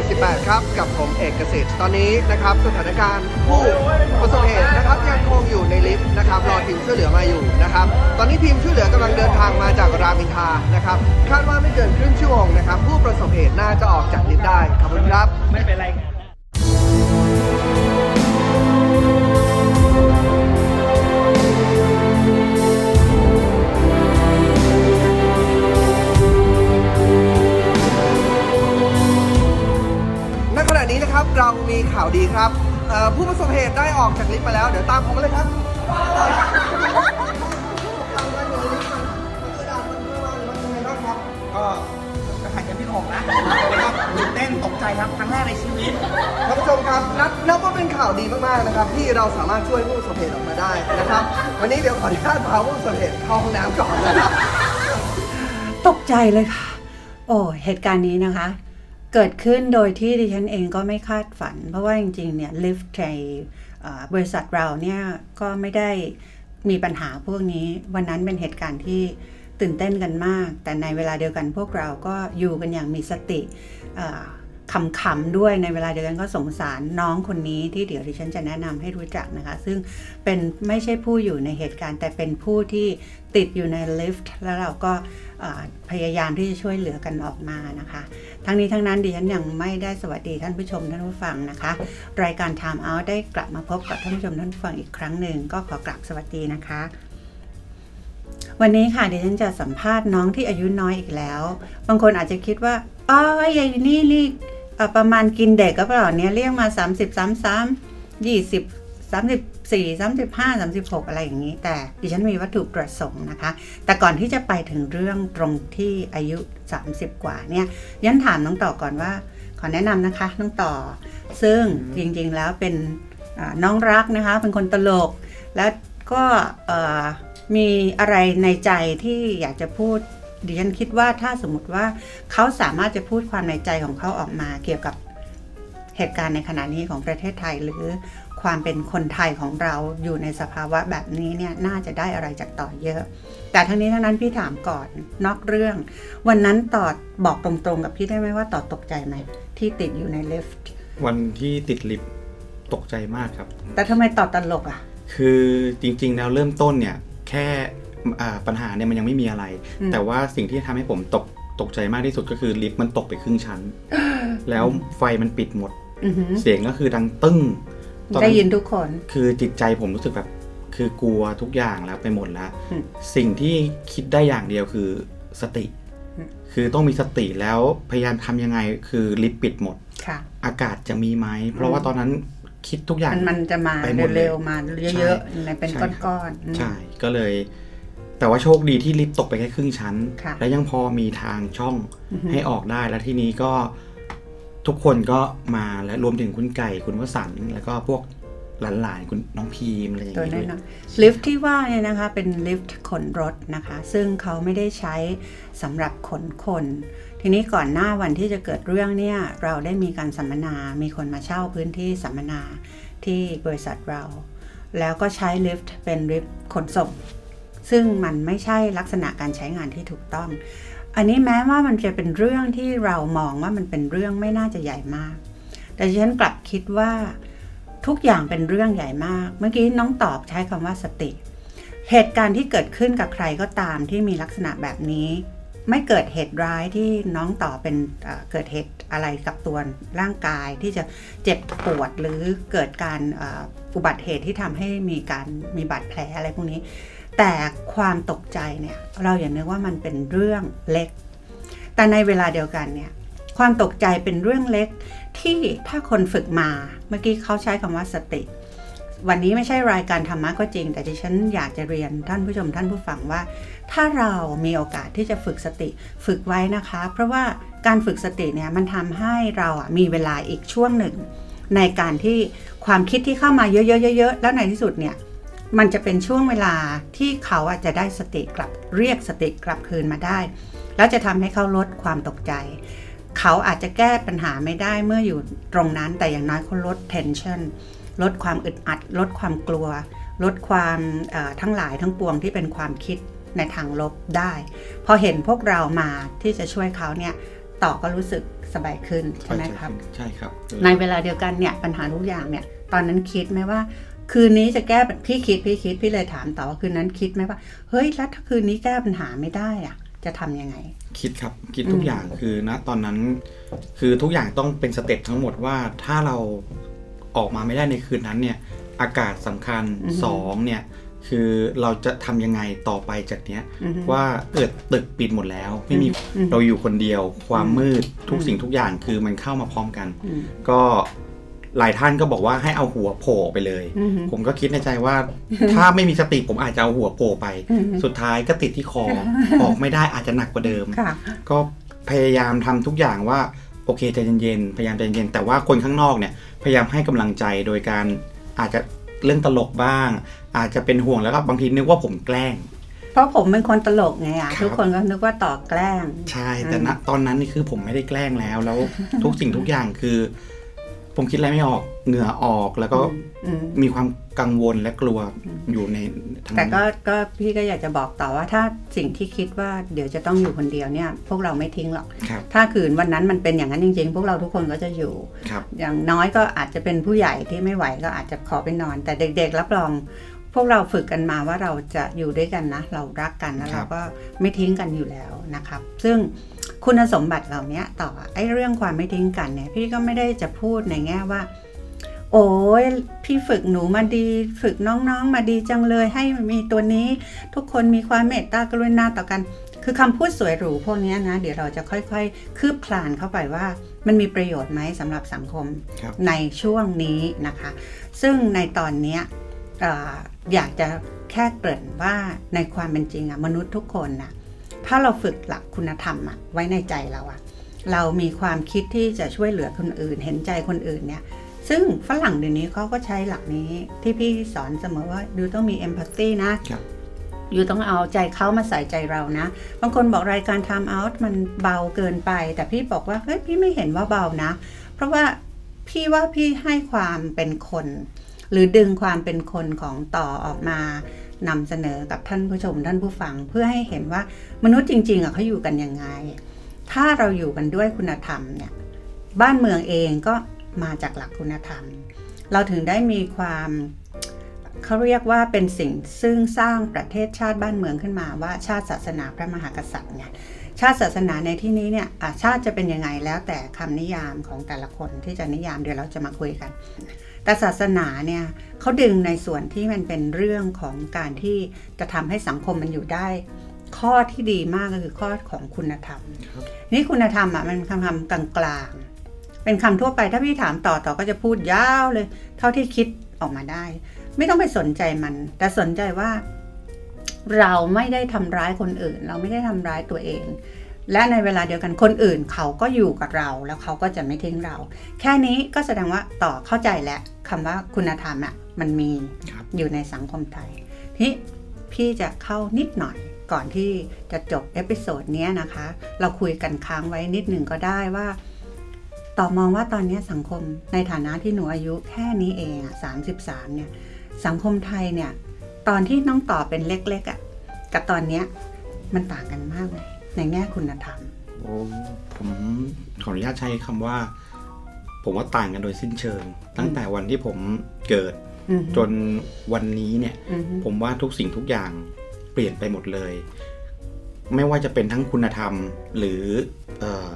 ย 18 ครับ กับผมเอกเกษตรตอนนี้นะครับสถานการณ์ผู้ประสบเหตุนะครับยังคงอยู่ในลิฟต์นะครับรอทีมช่วยเหลือมาอยู่นะครับ ตอนนี้ทีมช่วยเหลือกำลังเดินทางมาจากรามอินทรานะครับ คาดว่าไม่เกินครึ่งชั่วโมงนะครับ ผู้ประสบเหตุน่าจะออกจากลิฟต์ได้ขอบคุณครับ ไม่เป็นไร ดีครับเอ่อผู้ประสบเหตุได้ออกจากลิฟต์มาแล้ว เดี๋ยวตามผมมาเลยครับก็กระหายกันที่หกนะนะครับตื่นเต้นตกใจครับครั้งแรกในชีวิตท่านผู้ชมครับนับนับว่าเป็นข่าวดีมากๆนะครับ ที่เราสามารถช่วยผู้ประสบเหตุออกมาได้นะครับ วันนี้เดี๋ยวขออนุญาตพาผู้ประสบเหตุเข้าห้องน้ำก่อนนะครับตกใจเลยค่ะ โอ้เหตุการณ์นี้นะคะ เกิดขึ้นโดยที่ดิฉันเองก็ไม่คาดฝัน เพราะว่าจริงๆเนี่ยลิฟต์ในบริษัทเราเนี่ยก็ไม่ได้มีปัญหาพวกนี้ วันนั้นเป็นเหตุการณ์ที่ตื่นเต้นกันมาก แต่ในเวลาเดียวกันพวกเราก็อยู่กันอย่างมีสติ ขำๆด้วยในเวลาเดียวกันก็สงสารน้องคนนี้ที่เดี๋ยวดิฉันจะแนะนำให้รู้จักนะคะ ซึ่งเป็นไม่ใช่ผู้อยู่ในเหตุการณ์ แต่เป็นผู้ที่ติดอยู่ในลิฟต์แล้วเราก็พยายามที่จะช่วยเหลือกันออกมานะคะ ทั้งนี้ทั้งนั้นดิฉันยังไม่ได้สวัสดีท่านผู้ชมท่านผู้ฟังนะคะ รายการ Time Out ได้กลับมาพบกับท่านผู้ชมท่านผู้ฟังอีกครั้งหนึ่งก็ขอกลับสวัสดีนะคะวันนี้ค่ะดิฉันจะสัมภาษณ์น้องที่อายุน้อยอีกแล้ว บางคนอาจจะคิดว่าอ๋อยายนี่นี่ ประมาณกินเด็กก็เปล่าเนี่ยเรียกมา 30 33 20 34 35 36 อะไรอย่างนี้ แต่ดิฉันมีวัตถุประสงค์นะคะ แต่ก่อนที่จะไปถึงเรื่องตรงที่อายุ 30 กว่าเนี่ยยันถามน้องต่อก่อนว่า ขอแนะนำนะคะน้องต่อ ซึ่งจริงๆแล้วเป็นอ่าน้องรักนะคะ เป็นคนตลก แล้วก็เอ่อมีอะไรในใจที่อยากจะพูด ดิฉันคิดว่าถ้าสมมติว่าเขาสามารถจะพูดความในใจของเขาออกมาเกี่ยวกับเหตุการณ์ในขณะนี้ของประเทศไทยหรือความเป็นคนไทยของเราอยู่ในสภาวะแบบนี้เนี่ยน่าจะได้อะไรจากต่อเยอะ แต่ทั้งนี้ทั้งนั้นพี่ถามก่อนนอกเรื่อง วันนั้นต่อบอกตรงๆกับพี่ได้ไหมว่าต่อตกใจไหมที่ติดอยู่ในลิฟต์วันที่ติดลิฟต์ตกใจมากครับ แต่ทำไมต่อตลกอะ คือจริงๆแล้วเริ่มต้นเนี่ย แค่อ่า ปัญหาเนี่ยมันยังไม่มีอะไรอืมแต่ว่าสิ่งที่ทำให้ผมตกตกใจมากที่สุดก็คือลิฟต์มันตกไปครึ่งชั้น แล้วไฟมันปิดหมดอือหือเสียงก็คือดังตึ้งตอได้ยินทุกคน คือจิตใจผมรู้สึกแบบ คือกลัวทุกอย่างแล้วไปหมดแล้วอืมสิ่งที่คิดได้อย่างเดียวคือสติอืมคือต้องมีสติแล้วพยายามทำยังไงคือลิฟต์ปิดหมดค่ะอากาศจะมีไหม เพราะว่าตอนนั้นคิดทุกอย่างมันมันจะมาไปหมดเลยเร็วๆมาเยอะใช่ๆในเป็นใช่ครับก้อนๆอืมใช่ก็เลย แต่ว่าโชคดีที่ลิฟต์ตกไปแค่ครึ่งชั้น ค่ะและยังพอมีทางช่องอือฮึ ให้ออกได้แล้วทีนี้ก็ทุกคนก็มาและรวมถึงคุณไก่คุณวสันต์แล้วก็พวกหลานๆคุณน้องพีมอะไรอย่างตัวเงี้ยน้ด้อวยยๆลิฟต์ที่ว่าเนี่ยนะคะเป็นลิฟต์ขนรถนะคะ ซึ่งเขาไม่ได้ใช้สำหรับขนคน ทีนี้ก่อนหน้าวันที่จะเกิดเรื่องเนี่ยเราได้มีการสัมมนา มีคนมาเช่าพื้นที่สัมมนาที่บริษัทเรา แล้วก็ใช้ลิฟต์เป็นลิฟต์ขนส่ง ซึ่งมันไม่ใช่ลักษณะการใช้งานที่ถูกต้อง อันนี้แม้ว่ามันจะเป็นเรื่องที่เรามองว่ามันเป็นเรื่องไม่น่าจะใหญ่มาก แต่ฉันกลับคิดว่าทุกอย่างเป็นเรื่องใหญ่มาก เมื่อกี้น้องตอบใช้คำว่าสติ เหตุการณ์ที่เกิดขึ้นกับใครก็ตามที่มีลักษณะแบบนี้ ไม่เกิดเหตุร้ายที่น้องต่อเป็นเกิดเหตุอะไรกับตัวร่างกายที่จะเจ็บปวดหรือเกิดการอุบัติเหตุที่ทำให้มีการมีบาดแผลอะไรพวกนี้ แต่ความตกใจเนี่ยเราอย่านึกว่ามันเป็นเรื่องเล็ก แต่ในเวลาเดียวกันเนี่ยความตกใจเป็นเรื่องเล็กที่ถ้าคนฝึกมาเมื่อกี้เขาใช้คำว่าสติ วันนี้ไม่ใช่รายการธรรมะก็จริง แต่ดิฉันอยากจะเรียนท่านผู้ชมท่านผู้ฟังว่า ถ้าเรามีโอกาสที่จะฝึกสติฝึกไว้นะคะ เพราะว่าการฝึกสติเนี่ยมันทำให้เราอะมีเวลาอีกช่วงหนึ่ง ในการที่ความคิดที่เข้ามาเยอะๆๆๆแล้วในที่สุดเนี่ย มันจะเป็นช่วงเวลาที่เขาอาจจะได้สติกลับเรียกสติกลับคืนมาได้ แล้วจะทำให้เขาลดความตกใจ เขาอาจจะแก้ปัญหาไม่ได้เมื่ออยู่ตรงนั้น แต่อย่างน้อยเขาลด tension ลดความอึดอัด ลดความกลัว ลดความเอ่อทั้งหลายทั้งปวงที่เป็นความคิดในทางลบได้ พอเห็นพวกเรามาที่จะช่วยเขาเนี่ยต่อก็รู้สึกสบายขึ้นใช่ไหมครับ ใช่ครับ ในเวลาเดียวกันเนี่ยปัญหาทุกอย่างเนี่ยตอนนั้นคิดไหมว่า คืนนี้จะแก้พี่คิดพี่คิดพี่เลยถามต่อว่าคืนนั้นคิดไหมว่า เฮ้ยแล้วถ้าคืนนี้แก้ปัญหาไม่ได้อะจะทำยังไง คิดครับคิดทุอืกมอย่างคือณตอนนั้น คือทุกอย่างต้องเป็นสเต็ปทั้งหมดว่าถ้าเราออกมาไม่ได้ในคืนนั้นเนี่ย อากาศสำคัญสองเนี่ยคือเราจะทำยังไงต่อไปจากเนี้ยอือฮึว่าเกิดตึกปิดหมดแล้ว ไม่มีอืมเราอยู่คนเดียว ความมืดทุกอืมสิ่งทุกอย่างคือมันเข้ามาพร้อมกันอืมก็ หลายท่านก็บอกว่าให้เอาหัวโผล่ไปเลยอือฮึผมก็คิดในใจว่า ถ้าไม่มีสติผมอาจจะเอาหัวโผล่ไปอือฮึสุดท้ายก็ติดที่คอออกไม่ได้อาจจะหนักกว่าเดิมค่ะก็พยายามทำทุกอย่างว่าโอเคใจเย็นๆพยายามใจเย็นๆแต่ว่าคนข้างนอกเนี่ยพยายามให้กำลังใจโดยการอาจจะเรื่องตลกบ้าง อาจจะเป็นห่วงแล้วก็บางทีนึกว่าผมแกล้ง เพราะผมเป็นคนตลกไงอะครับทุกคนก็นึกว่าต่อแกล้ง ใช่แต่อืมณตอนนั้นนี่คือผมไม่ได้แกล้งแล้วแล้วทุกสิ่งทุกอย่างคือ ผมคิดอะไรไม่ออกเหงื่อออกแล้วก็อืม มีความกังวลและกลัวอยู่ในทั้งแต่นั้นก็ก็พี่ก็อยากจะบอกต่อว่าถ้าสิ่งที่คิดว่าเดี๋ยวจะต้องอยู่คนเดียวเนี่ย พวกเราไม่ทิ้งหรอก ครับถ้าคืนวันนั้นมันเป็นอย่างนั้นจริงๆ พวกเราทุกคนก็จะอยู่ ครับ อย่างน้อยก็อาจจะเป็นผู้ใหญ่ที่ไม่ไหวก็อาจจะขอไปนอน แต่เด็กๆ รับรอง พวกเราฝึกกันมาว่าเราจะอยู่ด้วยกันนะ เรารักกันแล้วครัเราบ ก็ไม่ทิ้งกันอยู่แล้วนะครับ ซึ่ง คุณสมบัติเหล่านี้ต่อไอ้เรื่องความไม่ทิ้งกันเนี่ย พี่ก็ไม่ได้จะพูดในแง่ว่า โอ้ยพี่ฝึกหนูมาดี ฝึกน้องๆมาดีจังเลยให้มีตัวนี้ ทุกคนมีความเมตตากรุณาต่อกัน คือคำพูดสวยหรูพวกเนี้ยนะ เดี๋ยวเราจะค่อยๆ คืบคลานเข้าไปว่ามันมีประโยชน์ไหมสำหรับสังคมครับในช่วงนี้นะคะ ซึ่งในตอนเนี้ยเอ่ออยากจะแค่เกริ่นว่าในความเป็นจริงอะมนุษย์ทุกคนน่ะ ถ้าเราฝึกหลักคุณธรรมอะไว้ในใจเราอะเรามีความคิดที่จะช่วยเหลือคนอื่น เห็นใจคนอื่นเนี่ยซึ่งฝรั่งเดี๋ยวนี้เขาก็ใช้หลักนี้ที่พี่สอนเสมอว่าดูต้องมี empathy นะครับอยู่ต้องเอาใจเขามาใส่ใจเรานะ บางคนบอกรายการ time out มันเบาเกินไป แต่พี่บอกว่าเฮ้ยพี่ไม่เห็นว่าเบานะ เพราะว่าพี่ว่าพี่ให้ความเป็นคน หรือดึงความเป็นคนของต่อออกมา นำเสนอกับท่านผู้ชมท่านผู้ฟัง เพื่อให้เห็นว่ามนุษย์จริงๆอะเขาอยู่กันยังไง ถ้าเราอยู่กันด้วยคุณธรรมเนี่ยบ้านเมืองเองก็มาจากหลักคุณธรรม เราถึงได้มีความเขาเรียกว่าเป็นสิ่งซึ่งสร้างประเทศชาติบ้านเมืองขึ้นมาว่าชาติศาสนาพระมหากษัตริย์เนี่ยชาติศาสนาในที่นี้เนี่ยอะชาติจะเป็นยังไงแล้วแต่คำนิยามของแต่ละคนที่จะนิยามเดี๋ยวเราจะมาคุยกัน แต่ศาสนาเนี่ยเขาดึงในส่วนที่มันเป็นเรื่องของการที่จะทำให้สังคมมันอยู่ได้ ข้อที่ดีมากก็คือข้อของคุณธรรมครับนี่คุณธรรมอะมันคำคำกลางๆ เป็นคำทั่วไปถ้าพี่ถามต่อต่อก็จะพูดยาวเลย เท่าที่คิดออกมาได้ ไม่ต้องไปสนใจมัน แต่สนใจว่าเราไม่ได้ทำร้ายคนอื่น เราไม่ได้ทำร้ายตัวเอง และในเวลาเดียวกันคนอื่นเขาก็อยู่กับเราแล้วเขาก็จะไม่ทิ้งเรา แค่นี้ก็แสดงว่าต่อเข้าใจแล้ว คำว่าคุณธรรมอะมันมีครับอยู่ในสังคมไทยทีนี้พี่จะเข้านิดหน่อยก่อนที่จะจบเอพิโซดเนี้ยนะคะ เราคุยกันค้างไว้นิดหนึ่งก็ได้ว่า ต่อมองว่าตอนนี้สังคมในฐานะที่หนูอายุแค่นี้เองอะสามสิบสามเนี่ย สังคมไทยเนี่ย ตอนที่น้องต่อเป็นเล็กๆอะ่ะกับตอนเนี้ยมันต่างกันมากเลยในแง่คุณธรรมโอ้ผมขออนุญาตใช้คำว่า ผมว่าต่างกันโดยสิ้นเชิง ตั้งแต่วันที่ผมเกิดอืมจนวันนี้เนี่ยอืมผมว่าทุกสิ่งทุกอย่างเปลี่ยนไปหมดเลย ไม่ว่าจะเป็นทั้งคุณธรรมหรือเออ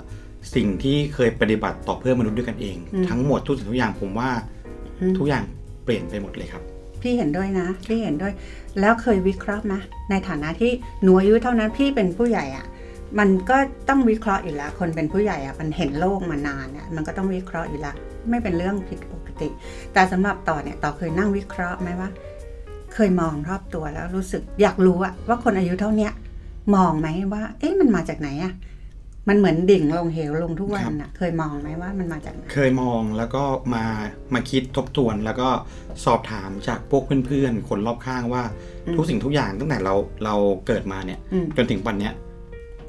สิ่งที่เคยปฏิบัติต่อเพื่อนมนุษย์ด้วยกันเอง ทั้งหมดทุกสิ่งทุกอย่างผมว่าอืมทุกอย่างเปลี่ยนไปหมดเลยครับพี่เห็นด้วยนะพี่เห็นด้วย แล้วเคยวิเคราะห์ไหมในฐานะที่หนูอายุเท่านั้นพี่เป็นผู้ใหญ่อะ่ะ มันก็ต้องวิเคราะห์อยู่แล้ว คนเป็นผู้ใหญ่อะ่ะมันเห็นโลกมานานเนี่ยมันก็ต้องวิเคราะห์อยู่แล้ว ไม่เป็นเรื่องผิดปกติ แต่สำหรับต่อเนี่ยต่อเคยนั่งวิเคราะห์ไหมว่า เคยมองรอบตัวแล้วรู้สึกอยากรู้อะว่าคนอายุเท่าเนี้ยมองไหมว่า เอ๊ะมันมาจากไหนอะมันเหมือนดิ่งลงเหวลงทุกวันอะเคยมองไหมว่ามันมาจากไหนเคยมองแล้วก็มามาคิดทบทวนแล้วก็สอบถามจากพวกเพื่อนๆคนรอบข้างว่าอืมทุกสิ่งทุกอย่างตั้งแต่เราเราเกิดมาเนี่ยอืมจนถึงวันเนี้ย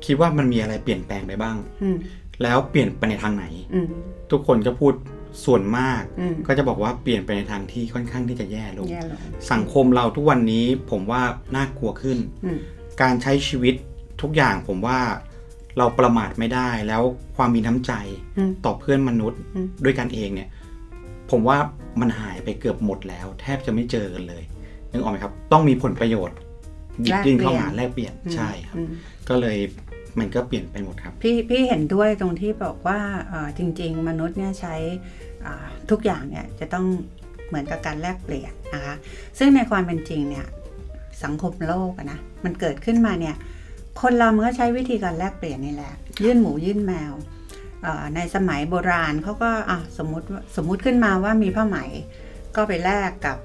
คิดว่ามันมีอะไรเปลี่ยนแปลงไปบ้าง อืมแล้วเปลี่ยนไปในทางไหน อืม ทุกคนก็พูดส่วนมาก อืม ก็จะบอกว่าเปลี่ยนไปในทางที่ค่อนข้างที่จะแย่ลง แย่ลงสังคมเราทุกวันนี้ผมว่าน่ากลัวขึ้น อืม การใช้ชีวิตทุกอย่างผมว่าเราประมาทไม่ได้แล้วความมีน้ำใจอืมต่อเพื่อนมนุษย์อืม ด้วยกันเองเนี่ย ผมว่ามันหายไปเกือบหมดแล้ว แทบจะไม่เจอกันเลยนึกออกไหมครับ ต้องมีผลประโยชน์หยิบยื่นเข้ามาแลกเปลี่ยนใช่ครับ อืม ก็เลย มันก็เปลี่ยนไปหมดครับ พี่พี่เห็นด้วยตรงที่บอกว่าจริง ๆ มนุษย์เนี่ยใช้ทุกอย่างเนี่ยจะต้องเหมือนกับการแลกเปลี่ยนนะคะ ซึ่งในความเป็นจริงเนี่ยสังคมโลกนะมันเกิดขึ้นมาเนี่ยคนเรามันก็ใช้วิธีการแลกเปลี่ยนนี่แหละ ยื่นหมูยื่นแมวในสมัยโบราณเขาก็อะสมมติสมมติขึ้นมาว่ามีผ้าไหมก็ไปแลกกับ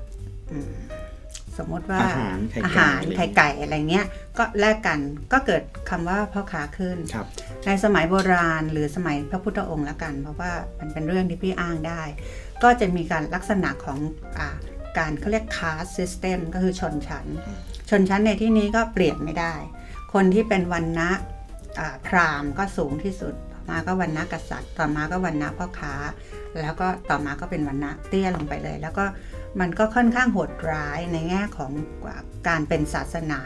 สมมติว่าอาหารไข่ไก่อาหารไข่ไก่อะไรเงี้ยก็แลกกันก็เกิดคำว่าพ่อค้าขึ้นครับในสมัยโบราณหรือสมัยพระพุทธองค์ละกัน เพราะว่ามันเป็นเรื่องที่พี่อ้างได้ ก็จะมีการลักษณะของอาการเขาเรียก caste system ก็คือชนชั้น ชนชั้นในที่นี้ก็เปลี่ยนไม่ได้ คนที่เป็นวันนะอ่าพราหมณ์ก็สูงที่สุด ต่อมาก็วันนะกษัตริย์ ต่อมาก็วันนะพ่อค้า แล้วก็ต่อมาก็เป็นวันนะเตี้ยลงไปเลย แล้วก็ มันก็ค่อนข้างโหดร้ายในแง่ของการเป็นศาสนา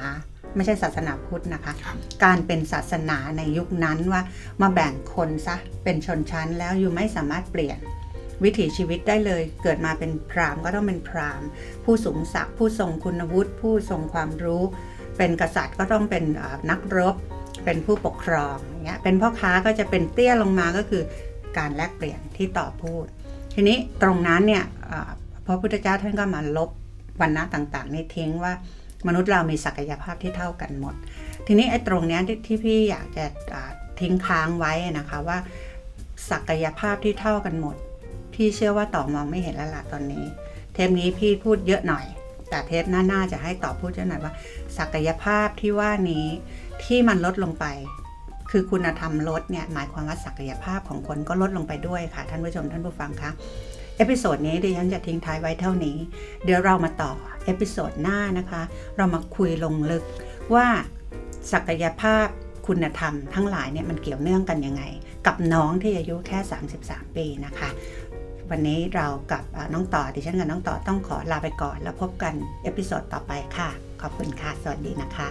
ไม่ใช่ศาสนาพุทธนะคะครับการเป็นศาสนาในยุคนั้นว่ามาแบ่งคนซะเป็นชนชั้นแล้วอยู่ไม่สามารถเปลี่ยนวิถีชีวิตได้เลย เกิดมาเป็นพราหมณ์ก็ต้องเป็นพราหมณ์ผู้สูงศักดิ์ผู้ทรงคุณวุฒิผู้ทรงความรู้ เป็นกษัตริย์ก็ต้องเป็นอ่านักรบ เป็นผู้ปกครองอย่างเงี้ยเป็นพ่อค้าก็จะเป็นเตี้ยลงมาก็คือการแลกเปลี่ยนที่ต่อพูด ทีนี้ตรงนั้นเนี่ย อ่าพระพุทธเจ้าท่านก็มาลบวันนะต่างๆนี่ทิ้งว่ามนุษย์เรามีศักยภาพที่เท่ากันหมด ทีนี้ไอ้ตรงเนี้ยที่พี่อยากจะทิ้งค้างไว้นะคะว่า ศักยภาพที่เท่ากันหมด พี่เชื่อว่าต่อมองไม่เห็นแล้วล่ะตอนนี้ เทปนี้พี่พูดเยอะหน่อย แต่เทปหน้าๆจะให้ต่อพูดเยอะหน่อยว่า ศักยภาพที่ว่านี้ที่มันลดลงไปคือคุณธรรมลดเนี่ยหมายความว่าศักยภาพของคนก็ลดลงไปด้วยค่ะ ท่านผู้ชมท่านผู้ฟังคะ เอพิโซดนี้ดิฉันจะทิ้งท้ายไว้เท่านี้ เดี๋ยวเรามาต่อเอพิโซดหน้านะคะ เรามาคุยลงลึกว่าศักยภาพคุณธรรมทั้งหลายเนี่ยมันเกี่ยวเนื่องกันยังไง กับน้องที่อายุแค่ 33 ปีนะคะ วันนี้เรากับน้องต่อดิฉันกับน้องต่อต้องขอลาไปก่อน แล้วพบกันเอพิโซดต่อไปค่ะ ขอบคุณค่ะ สวัสดีนะคะ